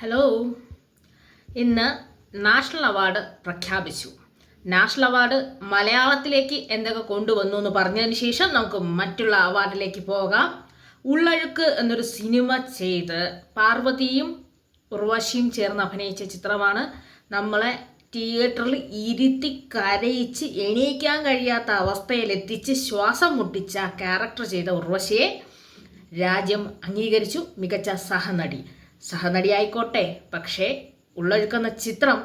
Hello ഇന്ന് national award പ്രഖ്യാപിച്ചു. National award മലയാളത്തിലേക്ക് എന്തൊക്കെ കൊണ്ടുവന്നു എന്ന് പറഞ്ഞതിന് ശേഷം നമുക്ക് മറ്റുള്ള അവാർഡിലേക്ക് പോകാം. ഉള്ളഴുക്ക് എന്നൊരു സിനിമ ചെയ്ത് പാർവതിയും ഉർവശിയും ചേർന്ന് അഭിനയിച്ച ചിത്രമാണ്. നമ്മളെ തിയേറ്ററിൽ ഇരുത്തി കരയിച്ച് എണീക്കാൻ കഴിയാത്ത അവസ്ഥയിലെത്തിച്ച് ശ്വാസം മുട്ടിച്ച ക്യാരക്ടർ ചെയ്ത ഉർവശിയെ രാജ്യം അംഗീകരിച്ചു. മികച്ച സഹനടി. സഹനടി ആയിക്കോട്ടെ പക്ഷേ ഉള്ളൊഴുക്കുന്ന ചിത്രം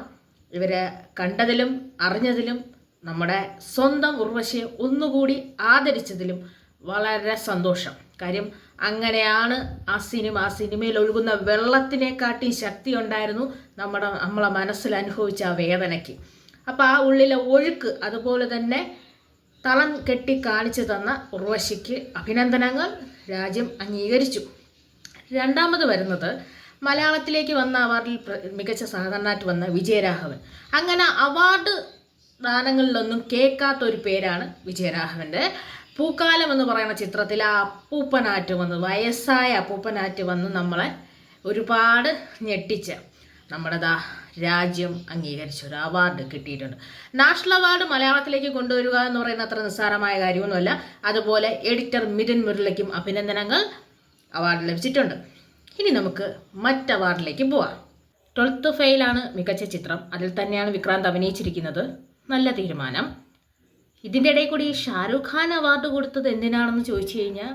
ഇവരെ കണ്ടതിലും അറിഞ്ഞതിലും നമ്മുടെ സ്വന്തം ഉർവശിയെ ഒന്നുകൂടി ആദരിച്ചതിലും വളരെ സന്തോഷം. കാര്യം അങ്ങനെയാണ് ആ സിനിമ ആ സിനിമയിൽ ഒഴുകുന്ന വെള്ളത്തിനെക്കാട്ടി ശക്തി ഉണ്ടായിരുന്നു നമ്മുടെ നമ്മളെ മനസ്സിൽ അനുഭവിച്ച ആ വേദനയ്ക്ക്. അപ്പോൾ ആ ഉള്ളിലെ ഒഴുക്ക് അതുപോലെ തന്നെ തളം കെട്ടി കാണിച്ചു തന്ന ഉർവശിക്ക് അഭിനന്ദനങ്ങൾ. രാജ്യം അംഗീകരിച്ചു. രണ്ടാമത് വരുന്നത് മലയാളത്തിലേക്ക് വന്ന അവാർഡിൽ മികച്ച സഹകരണമായിട്ട് വന്ന വിജയരാഘവൻ. അങ്ങനെ അവാർഡ് ദാനങ്ങളിലൊന്നും കേൾക്കാത്ത ഒരു പേരാണ് വിജയരാഘവന്റെ പൂക്കാലം എന്ന് പറയുന്ന ചിത്രത്തിൽ ആ അപ്പൂപ്പനാറ്റ് വന്ന് വയസ്സായ അപ്പൂപ്പനാറ്റ് വന്ന് നമ്മളെ ഒരുപാട് ഞെട്ടിച്ച നമ്മുടെ ദാ രാജ്യം അംഗീകരിച്ച ഒരു അവാർഡ് കിട്ടിയിട്ടുണ്ട്. നാഷണൽ അവാർഡ് മലയാളത്തിലേക്ക് കൊണ്ടുവരിക എന്ന് പറയുന്ന അത്ര നിസ്സാരമായ കാര്യമൊന്നുമല്ല. അതുപോലെ എഡിറ്റർ മിഥുൻ മുരളിക്കും അഭിനന്ദനങ്ങൾ അവാർഡ് ലഭിച്ചിട്ടുണ്ട്. ഇനി നമുക്ക് മറ്റ് അവാർഡിലേക്ക് പോവാം. ട്വൽത്ത് ഫെയിലാണ് മികച്ച ചിത്രം. അതിൽ തന്നെയാണ് വിക്രാന്ത് അഭിനയിച്ചിരിക്കുന്നത്. നല്ല തീരുമാനം. ഇതിന്റെ ഇടയിൽ കൂടി ഷാരൂഖ് ഖാൻ അവാർഡ് കൊടുത്തത് എന്തിനാണെന്ന് ചോദിച്ചു കഴിഞ്ഞാൽ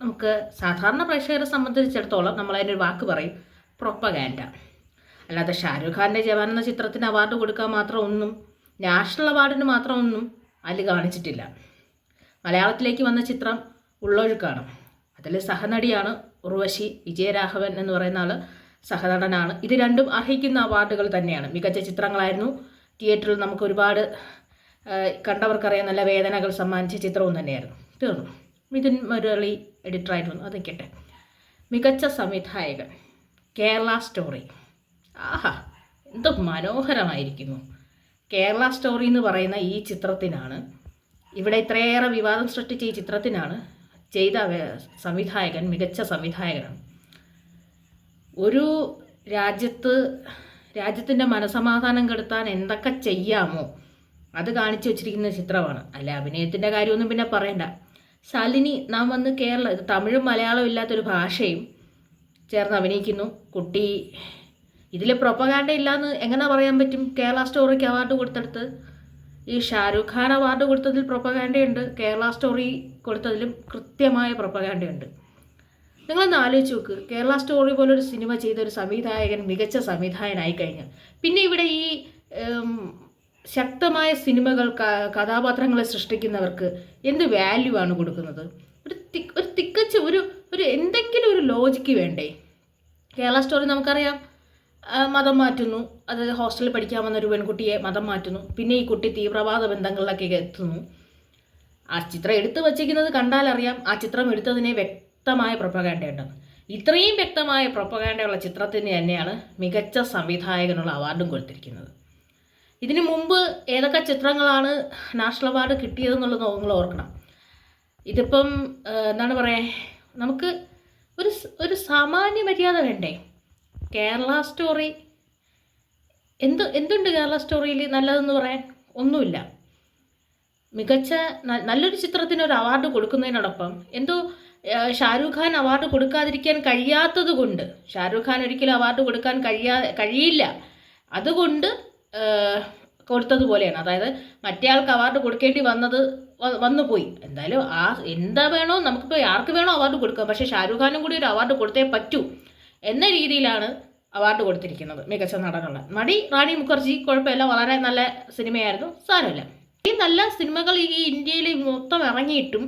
നമുക്ക് സാധാരണ പ്രേക്ഷകരെ സംബന്ധിച്ചിടത്തോളം നമ്മൾ ഒരു വാക്ക് പറയും പ്രൊപ്പഗാൻഡ. അല്ലാതെ ഷാരൂഖ് ഖാന്റെ ജവാൻ എന്ന ചിത്രത്തിന് അവാർഡ് കൊടുക്കാൻ മാത്രം ഒന്നും നാഷണൽ അവാർഡിന് മാത്രം ഒന്നും അതിൽ കാണിച്ചിട്ടില്ല. മലയാളത്തിലേക്ക് വന്ന ചിത്രം ഉള്ളൊഴുക്കാണ്. അതിൽ സഹനടിയാണ് ഉർവശി വിജയരാഘവൻ എന്ന് പറയുന്ന ആൾ സഹനടനാണ്. ഇത് രണ്ടും അർഹിക്കുന്ന അവാർഡുകൾ തന്നെയാണ്. മികച്ച ചിത്രങ്ങളായിരുന്നു. തിയേറ്ററിൽ നമുക്ക് ഒരുപാട് കണ്ടവർക്കറിയാൻ കണ്ടവർക്കറിയാം നല്ല വേദനകൾ സമ്മാനിച്ച ചിത്രവും തന്നെയായിരുന്നു. തീർന്നു. മിഥുൻ മുരളി എഡിറ്റർ വന്നു അത് നിൽക്കട്ടെ മികച്ച സംവിധായകൻ. കേരള സ്റ്റോറി ആഹാ എന്തോ മനോഹരമായിരിക്കുന്നു. കേരള സ്റ്റോറി എന്ന് പറയുന്ന ഈ ചിത്രത്തിനാണ് ഇവിടെ ഇത്രയേറെ വിവാദം സൃഷ്ടിച്ച ഈ ചിത്രത്തിനാണ് ചെയ്ത സംവിധായകൻ മികച്ച സംവിധായകനാണ്. ഒരു രാജ്യത്ത് രാജ്യത്തിന്റെ മനസമാധാനം കെടുത്താൻ എന്തൊക്കെ ചെയ്യാമോ അത് കാണിച്ചു വെച്ചിരിക്കുന്ന ചിത്രമാണ്. അല്ല അഭിനയത്തിന്റെ കാര്യമൊന്നും പിന്നെ പറയണ്ട. ശാലിനി നാം വന്ന് കേരള തമിഴും മലയാളവും ഇല്ലാത്തൊരു ഭാഷയും ചേർന്ന് അഭിനയിക്കുന്നു. കുട്ടി ഇതിൽ പ്രൊപ്പകാൻഡ ഇല്ലാന്ന് എങ്ങനെ പറയാൻ പറ്റും? കേരള സ്റ്റോറിക്ക് അവാർഡ് കൊടുത്തെടുത്ത്. ഈ ഷാരൂഖ് ഖാൻ അവാർഡ് കൊടുത്തതിൽ പ്രൊപ്പകാൻഡയുണ്ട് കേരള സ്റ്റോറി കൊടുത്തതിലും കൃത്യമായ പ്രൊപ്പഗാൻഡയുണ്ട് നിങ്ങളൊന്ന് ആലോചിച്ച് നോക്ക്. കേരള സ്റ്റോറി പോലൊരു സിനിമ ചെയ്ത ഒരു സംവിധായകൻ മികച്ച സംവിധായകനായി കഴിഞ്ഞാൽ പിന്നെ ഇവിടെ ഈ ശക്തമായ സിനിമകൾ കഥാപാത്രങ്ങളെ സൃഷ്ടിക്കുന്നവർക്ക് എന്ത് വാല്യൂ ആണ് കൊടുക്കുന്നത്? ഒരു ഒരു തിക്കച്ച ഒരു ഒരു എന്തെങ്കിലും ഒരു ലോജിക്ക് വേണ്ടേ? കേരള സ്റ്റോറി നമുക്കറിയാം. മതം മാറ്റുന്നു. അതായത് ഹോസ്റ്റലിൽ പഠിക്കാൻ വന്ന ഒരു പെൺകുട്ടിയെ മതം മാറ്റുന്നു. പിന്നെ ഈ കുട്ടി തീവ്രവാദ ബന്ധങ്ങളിലൊക്കെ എത്തുന്നു. ആ ചിത്രം എടുത്തു വച്ചിരിക്കുന്നത് കണ്ടാലറിയാം. ആ ചിത്രം എടുത്തതിനെ വ്യക്തമായ പ്രൊപ്പഗാൻഡയുണ്ടെന്ന് ഇത്രയും വ്യക്തമായ പ്രൊപ്പഗാൻഡയുള്ള ചിത്രത്തിന് തന്നെയാണ് മികച്ച സംവിധായകനുള്ള അവാർഡും കൊടുത്തിരിക്കുന്നത്. ഇതിനു മുമ്പ് ഏതൊക്കെ ചിത്രങ്ങളാണ് നാഷണൽ അവാർഡ് കിട്ടിയതെന്നുള്ളത് നിങ്ങൾ ഓർക്കണം. ഇതിപ്പം എന്താണ് പറയുക നമുക്ക് ഒരു ഒരു സാമാന്യ മര്യാദ വേണ്ടേ? കേരള സ്റ്റോറി എന്ത് എന്തുണ്ട് കേരള സ്റ്റോറിയിൽ നല്ലതെന്ന് പറയാൻ? ഒന്നുമില്ല. മികച്ച നല്ലൊരു ചിത്രത്തിന് ഒരു അവാർഡ് കൊടുക്കുന്നതിനോടൊപ്പം എന്തോ ഷാരൂഖ് ഖാൻ അവാർഡ് കൊടുക്കാതിരിക്കാൻ കഴിയാത്തത് കൊണ്ട് ഷാരൂഖ് ഖാൻ ഒരിക്കലും അവാർഡ് കൊടുക്കാൻ കഴിയാ കഴിയില്ല. അതുകൊണ്ട് കൊടുത്തതുപോലെയാണ് അതായത് മറ്റേ ആൾക്ക് അവാർഡ് കൊടുക്കേണ്ടി വന്നത് വന്നു പോയി എന്തായാലും ആ എന്താ വേണോ നമുക്കിപ്പോൾ ആർക്ക് വേണോ അവാർഡ് കൊടുക്കാം. പക്ഷേ ഷാരൂഖ് ഖാനും കൂടി ഒരു അവാർഡ് കൊടുത്തേ പറ്റൂ എന്ന രീതിയിലാണ് അവാർഡ് കൊടുത്തിരിക്കുന്നത് മികച്ച നടനുള്ള. നടി റാണി മുഖർജി കുഴപ്പമില്ല. വളരെ നല്ല സിനിമയായിരുന്നു. സാരമില്ല. ഈ നല്ല സിനിമകൾ ഈ ഇന്ത്യയിൽ മൊത്തം ഇറങ്ങിയിട്ടും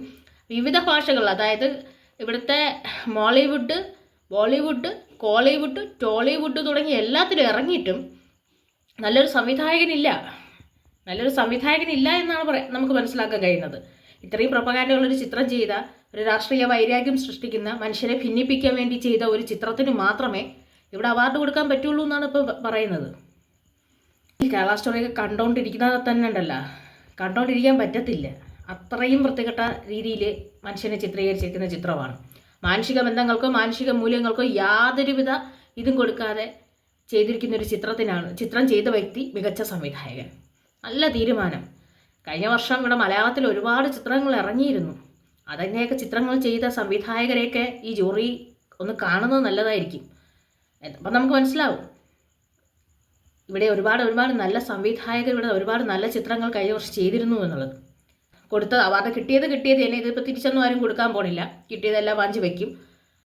വിവിധ ഭാഷകൾ അതായത് ഇവിടുത്തെ മോളിവുഡ് ബോളിവുഡ് കോളിവുഡ് ടോളിവുഡ് തുടങ്ങി എല്ലാത്തിലും ഇറങ്ങിയിട്ടും നല്ലൊരു സംവിധായകനില്ല. നല്ലൊരു സംവിധായകനില്ല എന്നാണ് പറയാ നമുക്ക് മനസ്സിലാക്കാൻ കഴിയുന്നത്. ഇത്രയും പ്രൊപ്പഗാൻഡുള്ളൊരു ചിത്രം ചെയ്ത ഒരു രാഷ്ട്രീയ വൈരാഗ്യം സൃഷ്ടിക്കുന്ന മനുഷ്യരെ ഭിന്നിപ്പിക്കാൻ വേണ്ടി ചെയ്ത ഒരു ചിത്രത്തിന് മാത്രമേ ഇവിടെ അവാർഡ് കൊടുക്കാൻ പറ്റുള്ളൂ എന്നാണ് ഇപ്പോൾ പറയുന്നത്. കേരള സ്റ്റോറിയൊക്കെ കണ്ടോണ്ടിരിക്കുന്നത് തന്നെ ഉണ്ടല്ലോ. കണ്ടോണ്ടിരിക്കാൻ പറ്റത്തില്ല. അത്രയും വൃത്തികെട്ട രീതിയിൽ മനുഷ്യനെ ചിത്രീകരിച്ചിരിക്കുന്ന ചിത്രമാണ്. മാനുഷിക ബന്ധങ്ങൾക്കോ മാനുഷിക മൂല്യങ്ങൾക്കോ യാതൊരുവിധ ഇതും കൊടുക്കാതെ ചെയ്തിരിക്കുന്ന ഒരു ചിത്രത്തിനാണ് ചിത്രം ചെയ്ത വ്യക്തി മികച്ച സംവിധായകൻ. നല്ല തീരുമാനം. കഴിഞ്ഞ വർഷം ഇവിടെ മലയാളത്തിൽ ഒരുപാട് ചിത്രങ്ങൾ ഇറങ്ങിയിരുന്നു. അതിന്റെയൊക്കെ ചിത്രങ്ങൾ ചെയ്ത സംവിധായകരെയൊക്കെ ഈ ജൂറി ഒന്ന് കാണുന്നത് നല്ലതായിരിക്കും. അപ്പം നമുക്ക് മനസ്സിലാവും. ഇവിടെ ഒരുപാട് ഒരുപാട് നല്ല സംവിധായകർ ഇവിടെ ഒരുപാട് നല്ല ചിത്രങ്ങൾ കഴിഞ്ഞ വർഷം ചെയ്തിരുന്നു എന്നുള്ളത്. കൊടുത്ത അവാർഡ് കിട്ടിയത് കിട്ടിയത് തന്നെ ഇതിപ്പോൾ തിരിച്ചൊന്നും ആരും കൊടുക്കാൻ പോണില്ല. കിട്ടിയതെല്ലാം വാങ്ങിച്ച് വെക്കും.